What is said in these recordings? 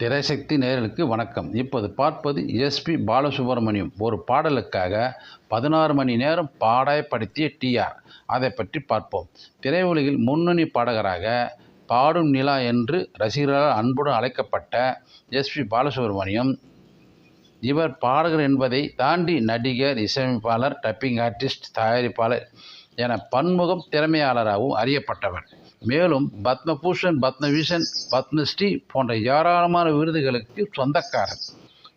திரைசக்தி நேரலுக்கு வணக்கம். இப்போது பார்ப்பது எஸ்பி பாலசுப்ரமணியம். ஒரு பாடலுக்காக பதினாறு மணி நேரம் பாடாயப்படுத்திய டிஆர் அதை பற்றி பார்ப்போம். திரையுலகில் முன்னணி பாடகராக பாடும் நிலா என்று ரசிகர்களால் அன்புடன் அழைக்கப்பட்ட எஸ்பி பாலசுப்ரமணியம். இவர் பாடகர் என்பதை தாண்டி நடிகர் இசையமைப்பாளர் டப்பிங் ஆர்டிஸ்ட் தயாரிப்பாளர் என பன்முகம் திறமையாளராகவும் அறியப்பட்டவர். மேலும் பத்மபூஷன் பத்மவிஷன் பத்மஸ்ரீ போன்ற ஏராளமான விருதுகளுக்கு சொந்தக்காரர்.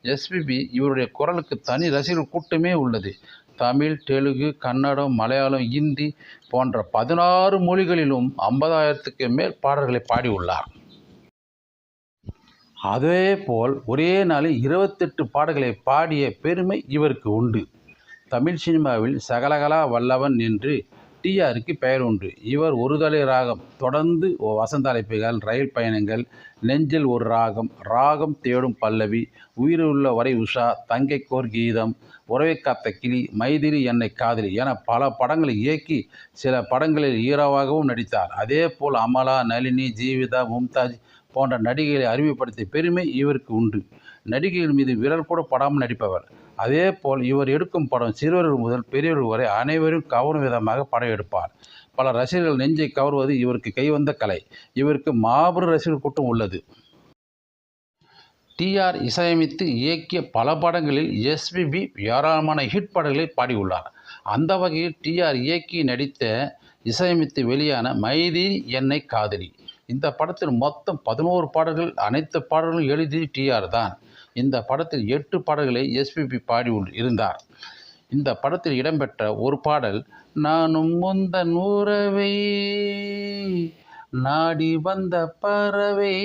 எஸ்பிபி இவருடைய குரலுக்கு தனி ரசிகர் கூட்டமே உள்ளது. தமிழ் தெலுங்கு கன்னடம் மலையாளம் இந்தி போன்ற பதினாறு மொழிகளிலும் ஐம்பதாயிரத்துக்கு மேல் பாடல்களை பாடியுள்ளார். அதே போல் ஒரே நாளில் இருபத்தெட்டு பாடல்களை பாடிய பெருமை இவருக்கு உண்டு. தமிழ் சினிமாவில் சகலகலா வல்லவன் என்று டிஆருக்கு பெயர் உண்டு. இவர் ஒரு தலை ராகம் தொடர்ந்து வசந்த அழைப்புகள் ரயில் பயணங்கள் நெஞ்சில் ஒரு ராகம் ராகம் தேடும் பல்லவி உயிருள்ள வரை உஷா தங்கைக்கோர் கீதம் உறவை காத்த கிளி மைதிரி என்னை காதலி என பல படங்களை இயக்கி சில படங்களில் ஹீரோவாகவும் நடித்தார். அதே போல் அமலா நளினி ஜீவிதா மும்தாஜ் போன்ற நடிகைகளை அறிமுகப்படுத்திய பெருமை இவருக்கு உண்டு. நடிகைகள் மீது விரல் கூட படாமல் நடிப்பவர். அதே போல் இவர் எடுக்கும் படம் சிறுவர்கள் முதல் பெரியவர்கள் வரை அனைவரும் கவரும் விதமாக படம் எடுப்பார். பல ரசிகர்கள் நெஞ்சை கவர்வது இவருக்கு கைவந்த கலை. இவருக்கு மாபெரும் ரசிகர் கூட்டம் உள்ளது. டிஆர் இசையமைத்து இயக்கிய பல படங்களில் எஸ்பிபி ஏராளமான ஹிட் படங்களை பாடியுள்ளார். அந்த வகையில் டிஆர் இயக்கி நடித்த இசையமைத்து வெளியான மைதி என்னை காதலி. இந்த படத்தில் மொத்தம் பதினோரு பாடல்கள் அனைத்து பாடல்களும் எழுதி டிஆர் தான். இந்த படத்தில் எட்டு பாடல்களை எஸ்பிபி பாடி இருந்தார். இந்த படத்தில் இடம்பெற்ற ஒரு பாடல் நானும் முந்த நூறவை நாடி வந்த பறவை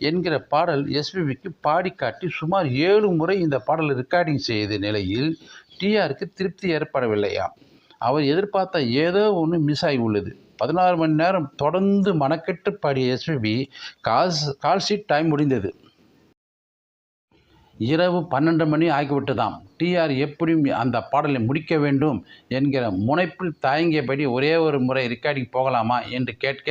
என்கிற பாடல் எஸ்பிபிக்கு பாடி காட்டி சுமார் ஏழு முறை இந்த பாடல் ரெக்கார்டிங் செய்த நிலையில் டிஆருக்கு திருப்தி ஏற்படவில்லையா அவர் எதிர்பார்த்த ஏதோ ஒன்று மிஸ் ஆகி உள்ளது. பதினாறு மணி நேரம் தொடர்ந்து மனக்கெட்டு பாடிய எஸ்பிபி கால் கால்ஷீட் டைம் முடிந்தது. இரவு பன்னெண்டு மணி ஆகிவிட்டதாம். டிஆர் எப்படியும் அந்த பாடலை முடிக்க வேண்டும் என்கிற முனைப்பில் தயங்கியபடி ஒரே ஒரு முறை ரெக்கார்டிங் போகலாமா என்று கேட்க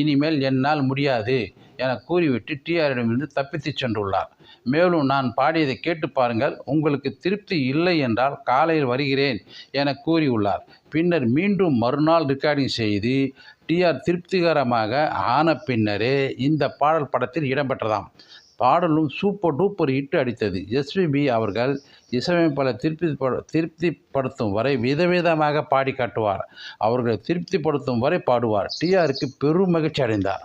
இனிமேல் என்னால் முடியாது. என கூறிவிட்டு டிஆரிடமிருந்து தப்பித்துச் சென்றுள்ளார். மேலும் நான் பாடியதை கேட்டு பாருங்கள் உங்களுக்கு திருப்தி இல்லை என்றால் காலையில் வருகிறேன் என கூறியுள்ளார். பின்னர் மீண்டும் மறுநாள் ரெக்கார்டிங் செய்து டிஆர் திருப்திகரமாக ஆன பின்னரே இந்த பாடல் படத்தில் இடம்பெற்றதாம். பாடலும் சூப்பர் டூப்பர் ஹிட் அடித்தது. எஸ்பிபி அவர்கள் இசையமைப்பாளர் திருப்தி திருப்திப்படுத்தும் வரை விதவிதமாக பாடி காட்டுவார். அவர்களை திருப்திப்படுத்தும் வரை பாடுவார். டிஆருக்கு பெரும் மகிழ்ச்சி அடைந்தார்.